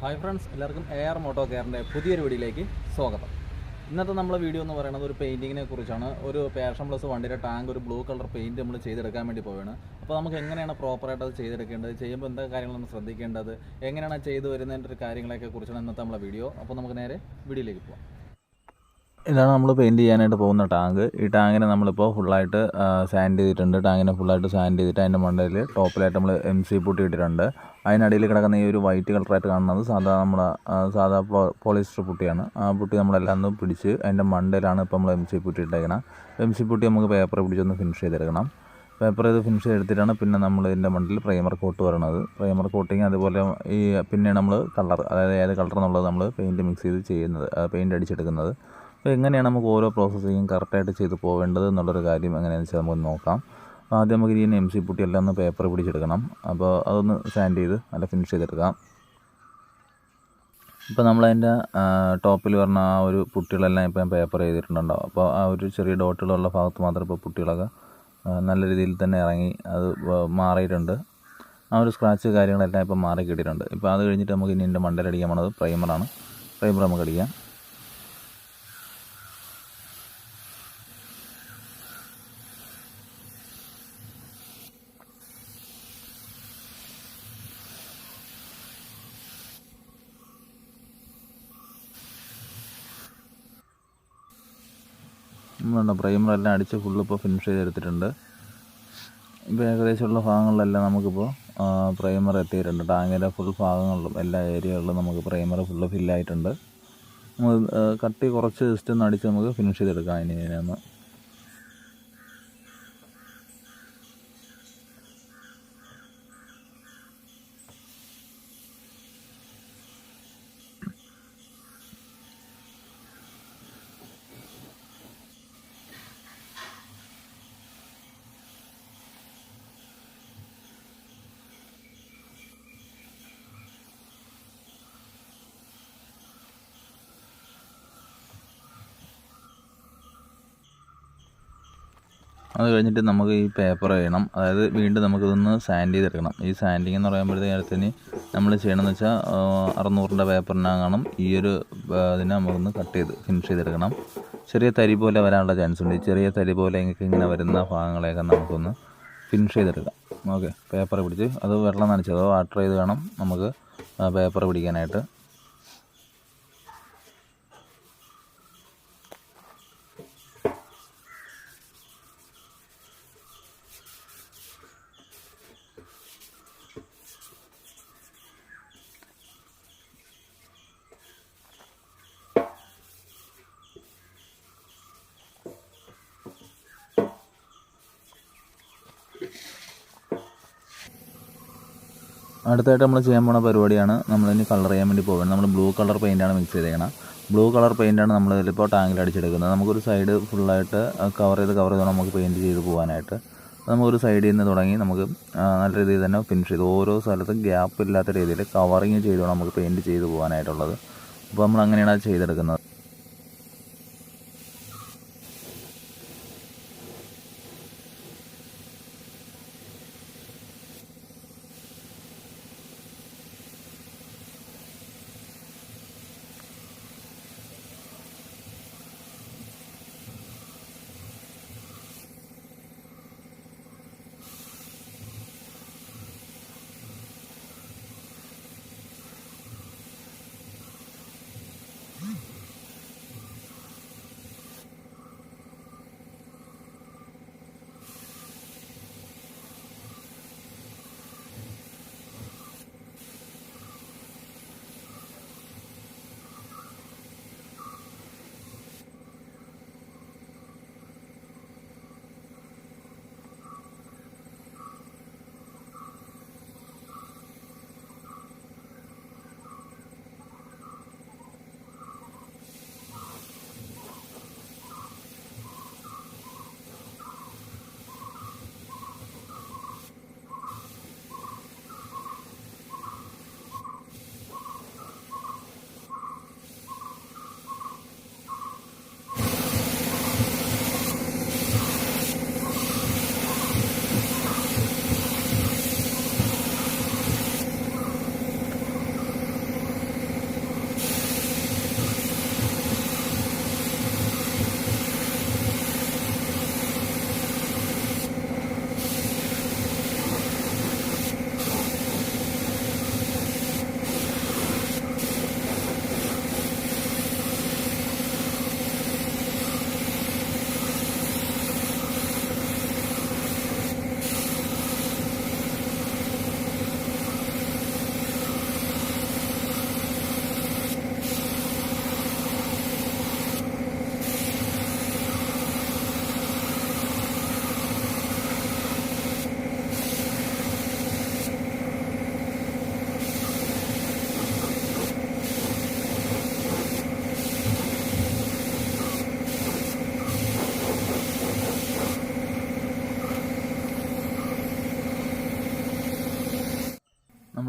Hi friends എല്ലാവർക്കും A R moto കെയറിന്റെ പുതിയൊരു വീഡിയോയിലേക്ക് സ്വാഗതം. ഇന്നത്തെ നമ്മളെ വീഡിയോ എന്ന് പറയുന്നത് ഒരു പെയിന്റിങ്ങിനെ കുറിച്ചാണ്. ഒരു പാഷൻ പ്ലസ് വണ്ടിയുടെ ടാങ്ക് ഒരു ബ്ലൂ കളർ പെയിന്റ് നമ്മൾ ചെയ്തെടുക്കാൻ വേണ്ടി പോവുകയാണ്. അപ്പോൾ നമുക്ക് എങ്ങനെയാണ് പ്രോപ്പറായിട്ട് അത് ചെയ്തെടുക്കേണ്ടത്? ചെയ്യുമ്പോൾ എന്തൊക്കെ കാര്യങ്ങളാണ് ശ്രദ്ധിക്കേണ്ടത്? എങ്ങനെയാണ് ചെയ്തു വരുന്നതിന്റെ ഒരു കാര്യങ്ങളെയൊക്കെ കുറിച്ചാണ് ഇന്നത്തെ നമ്മളെ വീഡിയോ. അപ്പോൾ നമുക്ക് നേരെ വീഡിയോയിലേക്ക് പോകാം ഇതാണ് നമ്മൾ പെയിന്റ് ചെയ്യാനായിട്ട് പോകുന്ന ടാങ്ക് ഈ ടാങ്കിനെ നമ്മളിപ്പോൾ ഫുള്ളായിട്ട് സാൻഡ് ചെയ്തിട്ടുണ്ട്. ടാങ്കിനെ ഫുള്ളായിട്ട് സാൻഡ് ചെയ്തിട്ട് അതിന്റെ മണ്ടയിൽ ടോപ്പിലായിട്ട് നമ്മൾ എം സി പുട്ടി ഇട്ടിട്ടുണ്ട്. അതിനടിയിൽ കിടക്കുന്ന ഈ ഒരു വൈറ്റ് കളറായിട്ട് കാണുന്നത് സാധാ നമ്മുടെ സാധാ പോളിസ്റ്റർ പുട്ടിയാണ്. ആ പുട്ടി നമ്മളെല്ലാം ഒന്ന് പിടിച്ച് അതിന്റെ മണ്ടയിലാണ് ഇപ്പോൾ നമ്മൾ എം സി പുട്ടി ഇട്ടേക്കണം. എം സി പുട്ടി നമുക്ക് പേപ്പർ പിടിച്ചൊന്ന് ഫിനിഷ് ചെയ്തെടുക്കണം. പേപ്പർ ഇത് ഫിനിഷ് ചെയ്തെടുത്തിട്ടാണ് പിന്നെ നമ്മൾ ഇതിന്റെ മണ്ടിൽ പ്രൈമർ കോട്ട് വരണത്. പ്രൈമർ കോട്ടിങ് അതുപോലെ ഈ പിന്നെ നമ്മൾ കളർ അതായത് ഏത് കളർ എന്നുള്ളത് നമ്മൾ പെയിന്റ് മിക്സ് ചെയ്ത് ചെയ്യുന്നത് പെയിന്റ് അടിച്ചെടുക്കുന്നത്. അപ്പോൾ എങ്ങനെയാണ് നമുക്ക് ഓരോ പ്രോസസ്സിങ്ങും കറക്റ്റായിട്ട് ചെയ്ത് പോവേണ്ടത് എന്നുള്ളൊരു കാര്യം എങ്ങനെയാണെന്ന് വെച്ചാൽ നമുക്ക് നോക്കാം. ആദ്യം നമുക്ക് ഇനി എം സി പുട്ടി എല്ലാം ഒന്ന് പേപ്പർ പിടിച്ചെടുക്കണം. അപ്പോൾ അതൊന്ന് സാൻഡ് ചെയ്ത് നല്ല ഫിനിഷ് ചെയ്തെടുക്കാം. ഇപ്പോൾ നമ്മളതിന്റെ ടോപ്പിൽ പറഞ്ഞ ആ ഒരു പുട്ടികളെല്ലാം ഇപ്പോൾ ഞാൻ പേപ്പർ ചെയ്തിട്ടുണ്ടാവും. അപ്പോൾ ആ ഒരു ചെറിയ ഡോട്ടുകളുള്ള ഭാഗത്ത് മാത്രം ഇപ്പോൾ പുട്ടികളൊക്കെ നല്ല രീതിയിൽ തന്നെ ഇറങ്ങി അത് മാറിയിട്ടുണ്ട്. ആ ഒരു സ്ക്രാച്ച് കാര്യങ്ങളെല്ലാം ഇപ്പോൾ മാറി കിട്ടിയിട്ടുണ്ട്. ഇപ്പോൾ അത് കഴിഞ്ഞിട്ട് നമുക്ക് ഇനി എന്റെ മണ്ടയിലടിക്കാൻ പോണത് പ്രൈമറാണ് പ്രൈമർ നമുക്ക് അടിക്കാം. നമ്മളുണ്ട് പ്രൈമറെല്ലാം അടിച്ച് ഫുള്ള് ഇപ്പോൾ ഫിനിഷ് ചെയ്തെടുത്തിട്ടുണ്ട്. ഇപ്പോൾ ഏകദേശമുള്ള ഭാഗങ്ങളിലെല്ലാം നമുക്കിപ്പോൾ പ്രൈമർ എത്തിയിട്ടുണ്ട്. ടാങ്കിന്റെ ഫുൾ ഭാഗങ്ങളിലും എല്ലാ ഏരിയകളിലും നമുക്ക് പ്രൈമർ ഫുള്ള് ഫില്ലായിട്ടുണ്ട് കട്ടി കുറച്ച് ജസ്റ്റ് ഒന്ന് അടിച്ച് നമുക്ക് ഫിനിഷ് ചെയ്തെടുക്കാം. ഇനി ഇതിനൊന്ന് അത് കഴിഞ്ഞിട്ട് നമുക്ക് ഈ പേപ്പർ ചെയ്യണം. അതായത് വീണ്ടും നമുക്കിതൊന്ന് സാൻഡ് ചെയ്തെടുക്കണം. ഈ സാൻഡിങ് എന്ന് പറയുമ്പോഴത്തേക്കും നമ്മൾ ചെയ്യണമെന്ന് വെച്ചാൽ അറുന്നൂറിന്റെ പേപ്പറിനാകണം ഈ ഒരു ഇതിനെ നമുക്കൊന്ന് കട്ട് ചെയ്ത് ഫിനിഷ് ചെയ്തെടുക്കണം. ചെറിയ തരി പോലെ വരാനുള്ള ചാൻസ് ഉണ്ട്. ഈ ചെറിയ തരി പോലെ ഇങ്ങനെ വരുന്ന ഭാഗങ്ങളെയൊക്കെ നമുക്കൊന്ന് ഫിനിഷ് ചെയ്തെടുക്കാം. ഓക്കെ പേപ്പർ പിടിച്ച്. അത് വെള്ളം നനച്ചതോ വാട്ടർ ചെയ്ത് വേണം നമുക്ക് പേപ്പർ പിടിക്കാനായിട്ട്. അടുത്തായിട്ട് നമ്മൾ ചെയ്യാൻ പോണ പരിപാടിയാണ് നമ്മളിനി കളർ ചെയ്യാൻ വേണ്ടി പോകുന്നത്. നമ്മൾ ബ്ലൂ കളർ പെയിന്റാണ് മിക്സ് ചെയ്തേക്കണം. ബ്ലൂ കളർ പെയിന്റാണ് നമ്മൾ ഇതിലിപ്പോൾ ടാങ്കിൽ അടിച്ചെടുക്കുന്നത്. നമുക്കൊരു സൈഡ് ഫുള്ളായിട്ട് കവർ ചെയ്ത് കവർ ചെയ്ത് നമുക്ക് പെയിന്റ് ചെയ്ത് പോകാനായിട്ട് നമുക്കൊരു സൈഡിൽ നിന്ന് തുടങ്ങി നമുക്ക് നല്ല രീതിയിൽ തന്നെ ഫിനിഷ് ചെയ്ത് ഓരോ സ്ഥലത്തും ഗ്യാപ്പ് ഇല്ലാത്ത രീതിയിൽ കവറിങ് ചെയ്തുകൊണ്ട് നമുക്ക് പെയിന്റ് ചെയ്ത് പോകാനായിട്ടുള്ളത് അപ്പോൾ നമ്മൾ അങ്ങനെയാണ് ചെയ്തെടുക്കുന്നത്.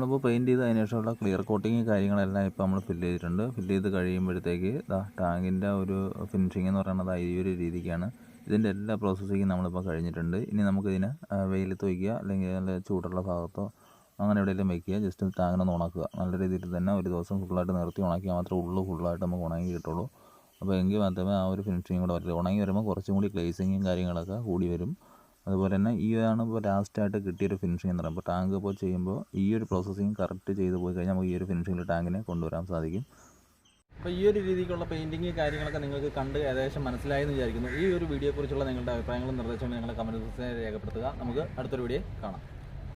അപ്പോൾ പെയിന്റ് ചെയ്ത് അതിന് ശേഷമുള്ള ക്ലിയർ കോട്ടിങ് കാര്യങ്ങളെല്ലാം ഇപ്പോൾ നമ്മൾ ഫില്ല് ചെയ്തിട്ടുണ്ട്. ഫില്ല് ചെയ്ത് കഴിയുമ്പോഴത്തേക്ക് ഇതാ ടാങ്കിന്റെ ഒരു ഫിനിഷിംഗ് എന്ന് പറയുന്നത് ഈ ഒരു രീതിക്കാണ്. ഇതിന്റെ എല്ലാ പ്രോസസ്സിങ്ങും നമ്മളിപ്പോൾ കഴിഞ്ഞിട്ടുണ്ട്. ഇനി നമുക്കിതിനെ വെയിലത്ത് വയ്ക്കുക അല്ലെങ്കിൽ നല്ല ചൂടുള്ള ഭാഗത്തോ അങ്ങനെ എവിടെയെങ്കിലും വയ്ക്കുക. ജസ്റ്റ് ടാങ്കിനൊന്ന് ഉണക്കുക. നല്ല രീതിയിൽ തന്നെ ഒരു ദിവസം ഫുള്ളായിട്ട് നിർത്തി ഉണക്കിയാൽ മാത്രമേ ഉള്ളു ഫുള്ളായിട്ട് നമുക്ക് ഉണങ്ങി കിട്ടുള്ളൂ. അപ്പോൾ എങ്കിൽ മാത്രമേ ആ ഒരു ഫിനിഷിങ് കൂടെ വരുള്ളൂ ഉണങ്ങി വരുമ്പോൾ കുറച്ചും കൂടി ഗ്ലേസിങ്ങും കാര്യങ്ങളൊക്കെ കൂടി വരും. അതുപോലെ തന്നെ ഈ ആണ് ഇപ്പോൾ ലാസ്റ്റായിട്ട് കിട്ടിയൊരു ഫിനിഷിംഗ് എന്ന് പറയുമ്പോൾ ടാങ്ക് ഇപ്പോൾ ചെയ്യുമ്പോൾ ഈ ഒരു പ്രോസസ്സിങ് കറക്റ്റ് ചെയ്ത് പോയി കഴിഞ്ഞാൽ നമുക്ക് ഈ ഒരു ഫിനിഷിങ്ങിൽ ടാങ്കിനെ കൊണ്ടുവരാൻ സാധിക്കും. അപ്പോൾ ഈ ഒരു രീതിക്കുള്ള പെയിന്റിങ് കാര്യങ്ങളൊക്കെ നിങ്ങൾക്ക് കണ്ട് ഏകദേശം മനസ്സിലായെന്ന് വിചാരിക്കുന്നു. ഈ ഒരു വീഡിയോയെക്കുറിച്ചുള്ള നിങ്ങളുടെ അഭിപ്രായങ്ങളും നിർദ്ദേശങ്ങളും നിങ്ങളുടെ കമന്റ് ബോക്സിൽ രേഖപ്പെടുത്തുക. നമുക്ക് അടുത്തൊരു വീഡിയോ കാണാം.